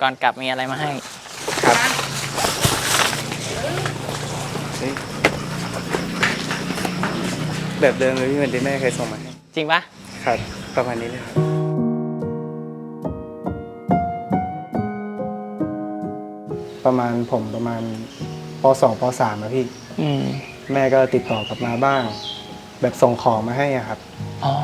ก่อนกลับมีอะไรมาให้ ครับเฮ้ยแบบเดิมเลยพี่เหมือนที่แม่เคยส่งมาให้จริงปะครับ ประมาณนี้เลยครับ ประมาณผมประมาณปสองปสามอะพี่ อืมแม่ก็ติดต่อกลับมาบ้าง แบบส่งของมาให้อะครับ อ๋อ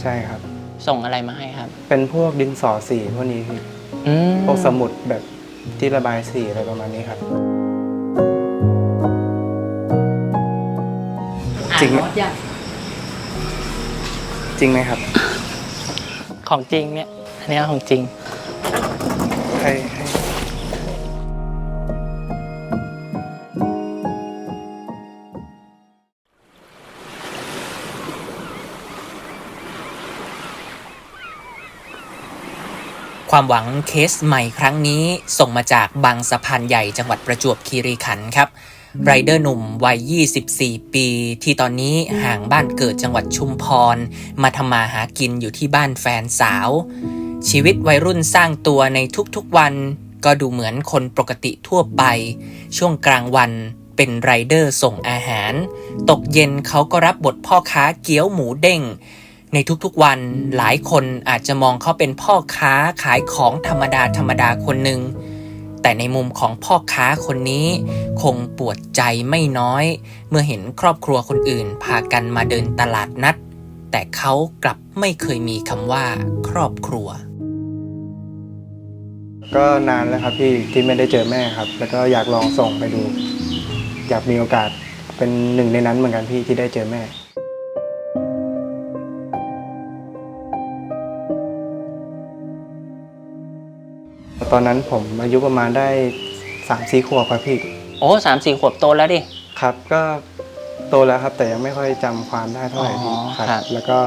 ใช่ครับ ส่งอะไรมาให้ครับ เป็นพวกดินสอสีพวกนี้พี่ อืมพวกสมุดแบบที่ระบายสีอะไรประมาณนี้ครับ จริงไหมอ่านโน้ตยังจริงไหมครับ ของจริงเนี่ย อันเนี้ยของจริง ให้ ความหวังเคสใหม่ครั้งนี้ส่งมาจากบางสะพานใหญ่จังหวัดประจวบคีรีขันธ์ครับไรเดอร์หนุ่มวัย 24 ปี ที่ตอนนี้ห่างบ้านเกิดจังหวัดชุมพร มาทำมาหากินอยู่ที่บ้านแฟนสาว ชีวิตวัยรุ่นสร้างตัวในทุกๆวัน ก็ดูเหมือนคนปกติทั่วไป ช่วงกลางวันเป็นไรเดอร์ส่งอาหาร ตกเย็นเขาก็รับบทพ่อค้าเกี๊ยวหมูเด้ง ในทุกๆวันหลายคนอาจจะมองเขาเป็นพ่อค้าขายของธรรมดาธรรมดาคนหนึ่งแต่ในมุมของพ่อค้าคนนี้คงปวดใจไม่น้อย เมื่อเห็นครอบครัวคนอื่นพากันมาเดินตลาดนัด แต่เขากลับไม่เคยมีคำว่าครอบครัว ก็นานแล้วครับพี่ที่ไม่ได้เจอแม่ครับ แล้วก็อยากลองส่งไปดู อยากมีโอกาสเป็นหนึ่งในนั้นเหมือนกันพี่ที่ได้เจอแม่ ตอนนั้นผมอายุประมาณได้สามสี่ขวบครับพี่โอ้สามสี่ขวบโตแล้วดิ ครับ ก็โตแล้วครับ แต่ยังไม่ค่อยจำความได้เท่าไหร่พี่อ๋อครับครับแล้วก็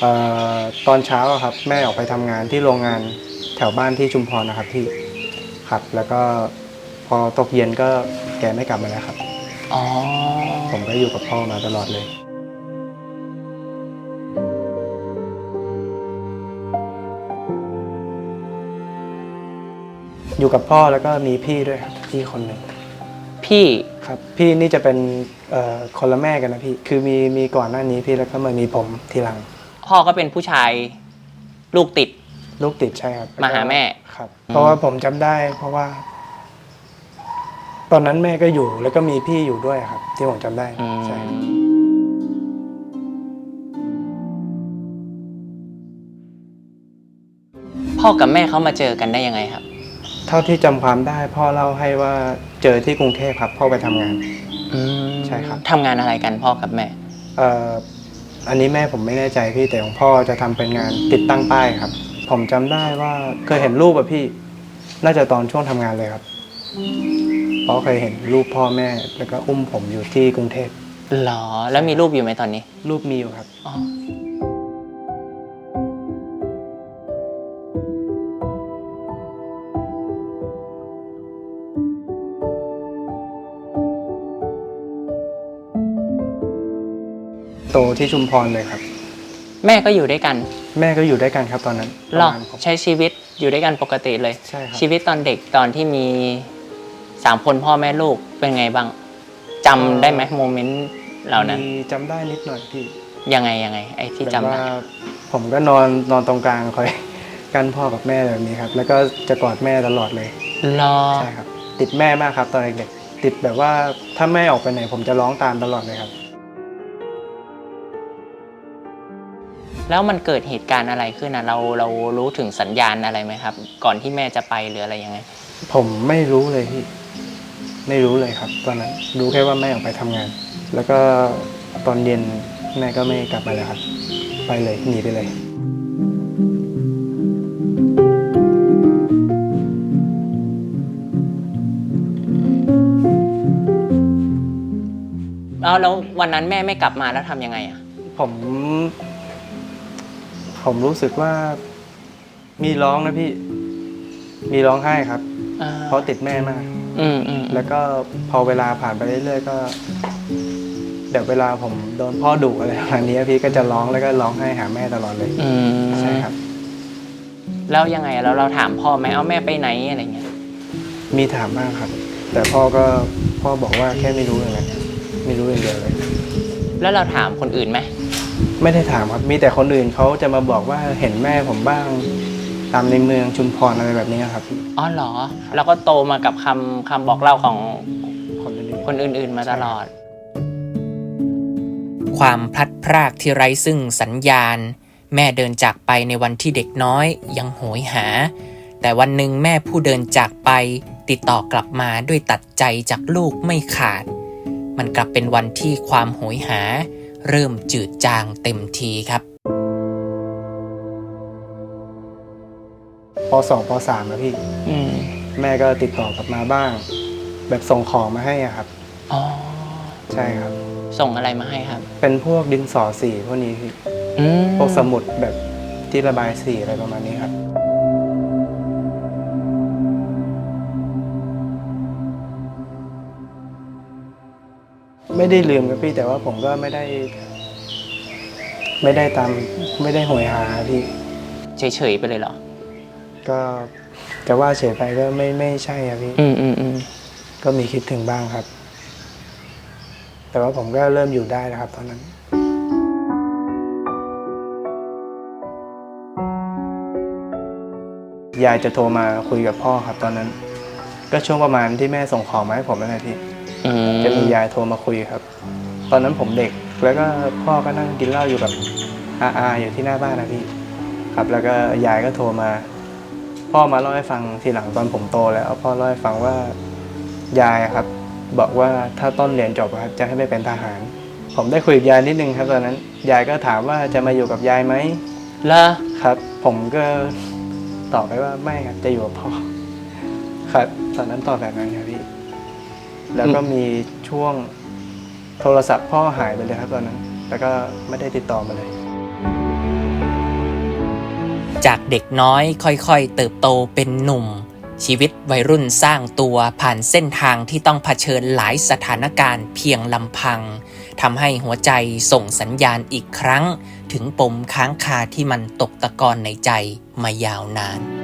เอ่อตอนเช้าอะครับ แม่ออกไปทำงานที่โรงงานแถวบ้านที่ชุมพรนะครับพี่ครับ แล้วก็พอตกเย็นก็แกไม่กลับมาแล้วครับ อ๋อผมก็อยู่กับพ่อมาตลอดเลย อยู่กับพ่อแล้วก็มีพี่ด้วยครับพี่คนหนึ่งพี่ครับพี่นี่จะเป็นเอ่อคนละแม่กันนะพี่ คือมีมีก่อนหน้านี้พี่แล้วก็มามีผมทีหลัง พ่อก็เป็นผู้ชายลูกติด ลูกติดใช่ครับมาหาแม่ครับ เพราะว่าผมจำได้ เพราะว่า ตอนนั้นแม่ก็อยู่ แล้วก็มีพี่อยู่ด้วยครับ ที่ผมจำได้อืม ใช่ครับพ่อกับแม่เขามาเจอกันได้ยังไงครับ เท่าที่จำความได้พ่อเล่าให้ว่าเจอที่กรุงเทพครับพ่อไปทำงาน อืมใช่ครับ ทำงานอะไรกันพ่อกับแม่ เอ่ออันนี้แม่ผมไม่แน่ใจพี่แต่ของพ่อจะทำเป็นงานติดตั้งป้ายครับ ผมจำได้ว่าเคยเห็นรูปอะพี่ น่าจะตอนช่วงทำงานเลยครับเพราะเคยเห็นรูปพ่อแม่แล้วก็อุ้มผมอยู่ที่กรุงเทพหรอ แล้วมีรูปอยู่ไหมตอนนี้ รูปมีอยู่ครับ อ๋อ ที่ชุมพรเลยครับ แม่ก็อยู่ด้วยกัน แม่ก็อยู่ด้วยกันครับตอนนั้นหรอประมาณผม ใช้ชีวิตอยู่ด้วยกันปกติเลย ใช่ครับ ชีวิตตอนเด็กตอนที่มีสามคนพ่อแม่ลูกเป็นไงบ้างจำได้ไหมโมเมนต์เหล่านั้น มีจำได้นิดหน่อยพี่ยังไงยังไง ไอ้ที่แบบจำได้ว่าผมก็นอนนอนตรงกลางคอย กันพ่อกับแม่แบบนี้ครับ แล้วก็จะกอดแม่ตลอดเลย รอใช่ครับ ติดแม่มากครับตอนเด็กๆติดแบบว่าถ้าแม่ออกไปไหนผมจะร้องตามตลอดเลยครับ แล้วมันเกิดเหตุการณ์อะไรขึ้นนะเราเรารู้ถึงสัญญาณอะไรไหมครับ ก่อนที่แม่จะไปหรืออะไรยังไง ผมไม่รู้เลยพี่ ไม่รู้เลยครับ ตอนนั้นรู้แค่ว่าแม่ออกไปทำงาน แล้วก็ตอนเย็นแม่ก็ไม่กลับมาแล้วครับ ไปเลยหนีไปเลย แล้วแล้ววันนั้นแม่ไม่กลับมาแล้วทำยังไงอะผม ผมรู้สึกว่ามีร้องนะพี่ มีร้องไห้ครับ อ่าเพราะติดแม่มาก อืมอืมแล้วก็พอเวลาผ่านไปเรื่อยๆก็เดี๋ยวเวลาผมโดนพ่อดุอะไรประมาณนี้พี่ก็จะร้องแล้วก็ร้องไห้หาแม่ตลอดเลยอืมใช่ครับ แล้วยังไงแล้วเราถามพ่อไหมเอาแม่ไปไหนอะไรเงี้ยมีถามบ้างครับ แต่พ่อก็พ่อบอกว่าแค่ไม่รู้อย่างนั้นไม่รู้อย่างเดียวเลย แล้วเราถามคนอื่นไหม ไม่ได้ถามครับมีแต่คนอื่นเขาจะมาบอกว่าเห็นแม่ผมบ้าง ตามในเมืองชุมพรอะไรแบบนี้ครับ อ๋อเหรอ เราก็โตมากับคำคำบอกเล่าของคนอื่นคนอื่นๆมาตลอด ความพลัดพรากที่ไร้ซึ่งสัญญาณ แม่เดินจากไปในวันที่เด็กน้อยยังโหยหา แต่วันหนึ่งแม่ผู้เดินจากไป ติดต่อกลับมาด้วยตัดใจจากลูกไม่ขาด มันกลับเป็นวันที่ความโหยหา เริ่มจืดจางเต็มทีครับปสองปสามนะพี่อืมแม่ก็ติดต่อกลับมาบ้าง แบบส่งของมาให้อะครับ อ๋อ ใช่ครับ ส่งอะไรมาให้ครับ เป็นพวกดินสอสีพวกนี้พี่อืมพวกสมุดแบบที่ระบายสีอะไรประมาณนี้ครับ ไม่ได้ลืมครับพี่แต่ว่าผมก็ไม่ได้ ไม่ได้ตามไม่ได้โหยหาพี่เฉยๆไปเลยเหรอ ก็จะว่าเฉยไปก็ไม่ไม่ใช่ครับพี่ อืมอืมอืมก็มีคิดถึงบ้างครับ แต่ว่าผมก็เริ่มอยู่ได้แล้วครับ ตอนนั้น ยายจะโทรมาคุยกับพ่อครับ ตอนนั้น ก็ช่วงประมาณที่แม่ส่งของมาให้ผมนั่นแหละพี่ อืมจะมียายโทรมาคุยครับ ตอนนั้นผมเด็กแล้วก็พ่อก็นั่งกินเหล้าอยู่กับอาอาอยู่ที่หน้าบ้านนะพี่ครับ แล้วก็ยายก็โทรมา พ่อมาเล่าให้ฟังทีหลังตอนผมโตแล้วพ่อเล่าให้ฟังว่ายายอะครับ บอกว่าถ้าต้นเรียนจบอะครับจะให้ไปเป็นทหาร ผมได้คุยกับยายนิดนึงครับตอนนั้นยายก็ถามว่าจะมาอยู่กับยายไหมเลอครับ ผมก็ตอบไปว่าไม่ครับจะอยู่กับพ่อครับ ตอนนั้นตอบแบบนั้นครับพี่ แล้วก็มีช่วงโทรศัพท์พ่อหายไปเลยครับตอนนั้น แล้วก็ไม่ได้ติดต่อมาเลย จากเด็กน้อยค่อยๆ เติบโตเป็นหนุ่ม ชีวิตวัยรุ่นสร้างตัวผ่านเส้นทางที่ต้องเผชิญหลายสถานการณ์เพียงลำพังทำให้หัวใจส่งสัญญาณอีกครั้ง ถึงปมค้างคาที่มันตกตะกอนในใจมายาวนาน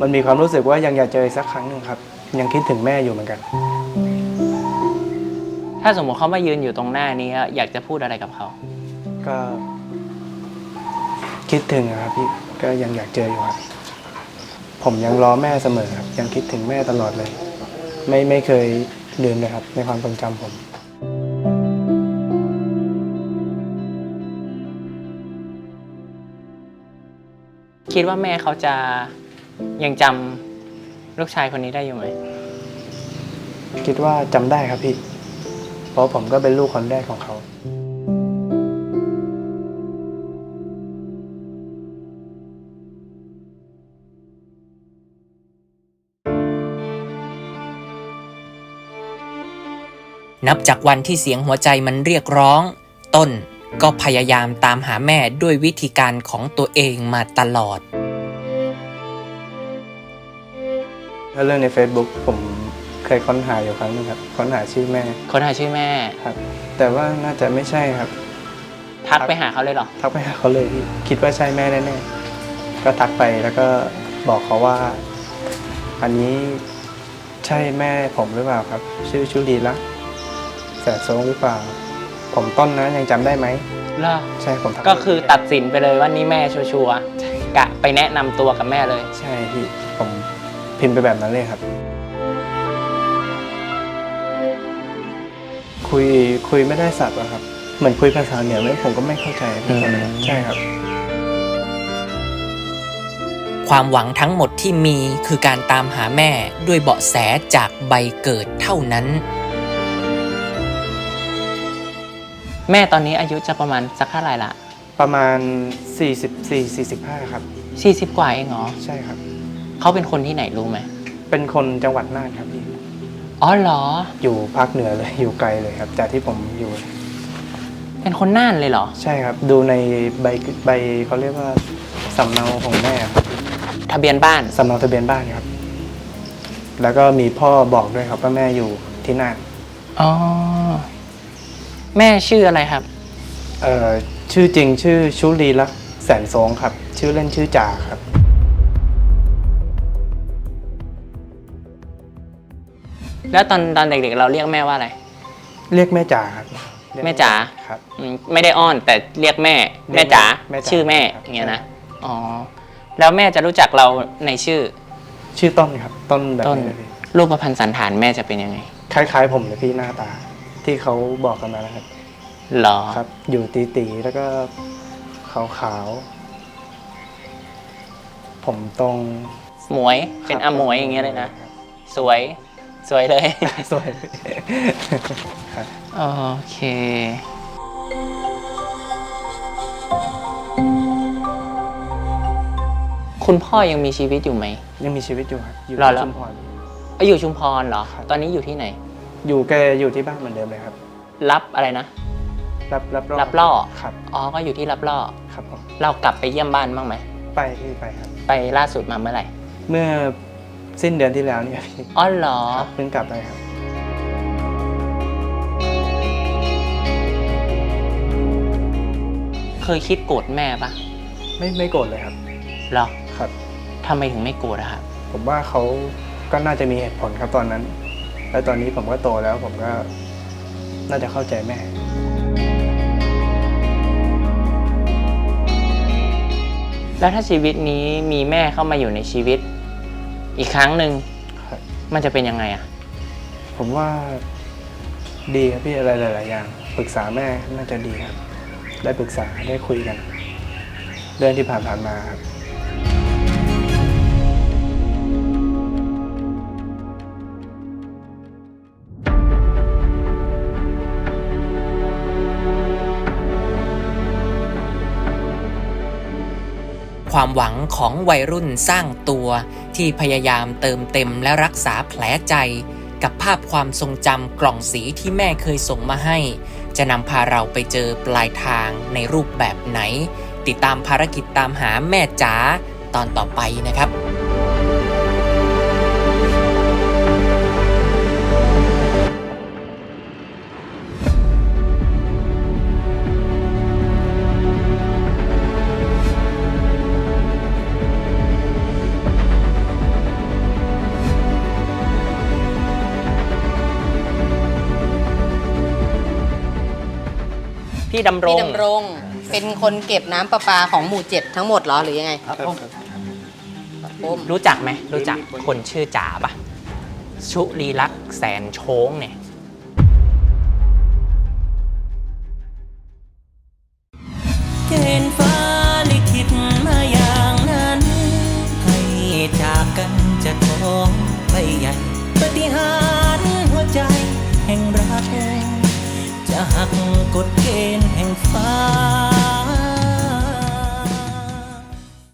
มันมีความรู้สึกว่ายังอยากเจออีกสักครั้งหนึ่งครับ ยังคิดถึงแม่อยู่เหมือนกัน ถ้าสมมติเขามายืนอยู่ตรงหน้านี้อะอยากจะพูดอะไรกับเขา ก็ คิดถึงอะครับพี่ก็ยังอยากเจออยู่ครับ ผมยังรอแม่เสมอครับ ยังคิดถึงแม่ตลอดเลย ไม่ไม่เคยลืมเลยครับ ในความทรงจำผม คิดว่าแม่เขาจะ ยังจำลูกชายคนนี้ได้อยู่ไหม คิดว่าจำได้ครับพี่ เพราะผมก็เป็นลูกคนแรกของเขา นับจากวันที่เสียงหัวใจมันเรียกร้อง ต้นก็พยายามตามหาแม่ด้วยวิธีการของตัวเองมาตลอด ถ้าเรื่องใน Facebook ผมเคยค้นหาอยู่ครั้งหนึงครับ ค้นหาชื่อแม่คนหาชื่อแม่ ครับ แต่ว่าน่าจะไม่ใช่ครับ ทักไปหาเขาเลยเหรอ ทักไปหาเขาเลยพี่คิดว่าใช่แม่แน่ๆก็ทักไปแล้วก็บอกเขาว่า อันนี้ใช่แม่ผมหรือเปล่าครับ ชื่อชุลีละแสบโซงหรือเปล่า ผมต้นนะยังจำได้ไหมเหรอ ใช่ผมทัก็คือตัดสินไปเลยว่านี่แม่ชัวร์ๆกะไปแนะนำตัวกับแม่เลย ใช่พี่ผม พิมพ์ไปแบบนั้นเลยครับ คุยคุยไม่ได้สับอะครับ เหมือนคุยภาษาเหนือไหมผมก็ไม่เข้าใจพี่ตอนนั้นอืมใช่ครับ ความหวังทั้งหมดที่มีคือการตามหาแม่ด้วยเบาะแสจากใบเกิดเท่านั้น แม่ตอนนี้อายุจะประมาณสักเท่าไหร่ละประมาณ 44 45 ครับ 40 กว่าเองเหรอ ใช่ครับ เขาเป็นคนที่ไหนรู้ไหมเป็นคนจังหวัดน่านครับพี่อ๋อเหรอ อยู่ภาคเหนือเลยอยู่ไกลเลยครับ จากที่ผมอยู่ เป็นคนน่านเลยเหรอ ใช่ครับ ดูในใบใบเขาเรียกว่าสำเนาของแม่ครับทะเบียนบ้าน สำเนาทะเบียนบ้านครับ แล้วก็มีพ่อบอกด้วยครับว่าแม่อยู่ที่น่าน อ๋อ แม่ชื่ออะไรครับ เอ่อชื่อจริงชื่อชุลีลักษณ์แสนสงครับ ชื่อเล่นชื่อจ่าครับ แล้วตอนตอนเด็กๆ เราเรียกแม่ว่าอะไรเรียกแม่จ่าครับเรียกแม่จ๋าครับ อืมไม่ได้อ้อนแต่เรียกแม่เรีแม่ยกจ๋าแม่จ๋าชื่อแม่ครับ อย่างเงี้ยนะอ๋อแล้วแม่จะรู้จักเราในชื่อ ชื่อต้นครับ ต้นแบบต้น นี้เลยพี่รูปพันธ์สันฐานแม่จะเป็นยังไงคล้ายๆผมเลยพี่หน้าตา ที่เขาบอกกันมานะครับ หรอครับ อยู่ตีๆแล้วก็ขาวๆผมตรงหมวยเป็นอาหมวยอย่างเงี้ยเลยนะ สวย สวยเลย สวยครับโอเค คุณพ่อยังมีชีวิตอยู่ไหม ยังมีชีวิตอยู่ครับอยู่รอที่แล้ว ชุมพร เอ้ยอยู่ชุมพรเหรอ ครับ ตอนนี้อยู่ที่ไหน อยู่แกอยู่ที่บ้านเหมือนเดิมเลยครับ รับอะไรนะ รับรับรับล่อครับ อ๋อ ก็อยู่ที่รับล่อ ครับผมเรากลับไปเยี่ยมบ้านบ้างไหม ไปพี่ไปครับ ไปล่าสุดมาเมื่อไหร่ เมื่อ สิ้นเดือนที่แล้วเนี่ยพี่อ๋อเหรอ ครับเพิ่งกลับไปครับเคยคิดโกรธแม่ปะไม่ไม่โกรธเลยครับเหรอครับ ทำไมถึงไม่โกรธอะครับ ผมว่าเขาก็น่าจะมีเหตุผลครับตอนนั้น แล้วตอนนี้ผมก็โตแล้ว ผมก็น่าจะเข้าใจแม่ แล้วถ้าชีวิตนี้มีแม่เข้ามาอยู่ในชีวิต อีกครั้งหนึ่งครับ มันจะเป็นยังไงอะผมว่าดีครับพี่อะไรหลายๆอย่างปรึกษาแม่น่าจะดีครับ ได้ปรึกษาได้คุยกัน เรื่องที่ผ่านๆมาครับ ความหวังของวัยรุ่นสร้างตัวที่พยายามเติมเต็มและรักษาแผลใจ กับภาพความทรงจำกล่องสีที่แม่เคยส่งมาให้ จะนำพาเราไปเจอปลายทางในรูปแบบไหน ติดตามภารกิจตามหาแม่จ๋าตอนต่อไปนะครับ พี่ดำรพี่ง ดำรงเป็นคนเก็บน้ำประปาของหมู่เจ็ดทั้งหมดเหรอหรือยังไงครับผมรู้จักไหมรู้จักคนชื่อจ๋าปะชุลีลักษณ์แสนโช้งเนี่ย เกณฑ์ฟ้าลิขิตมาอย่างนั้น ให้จากกันจะท้องไปใหญ่ปฏิหารย์หัวใจแห่งรัก จะหักกฎเกณฑ์แห่งฟ้า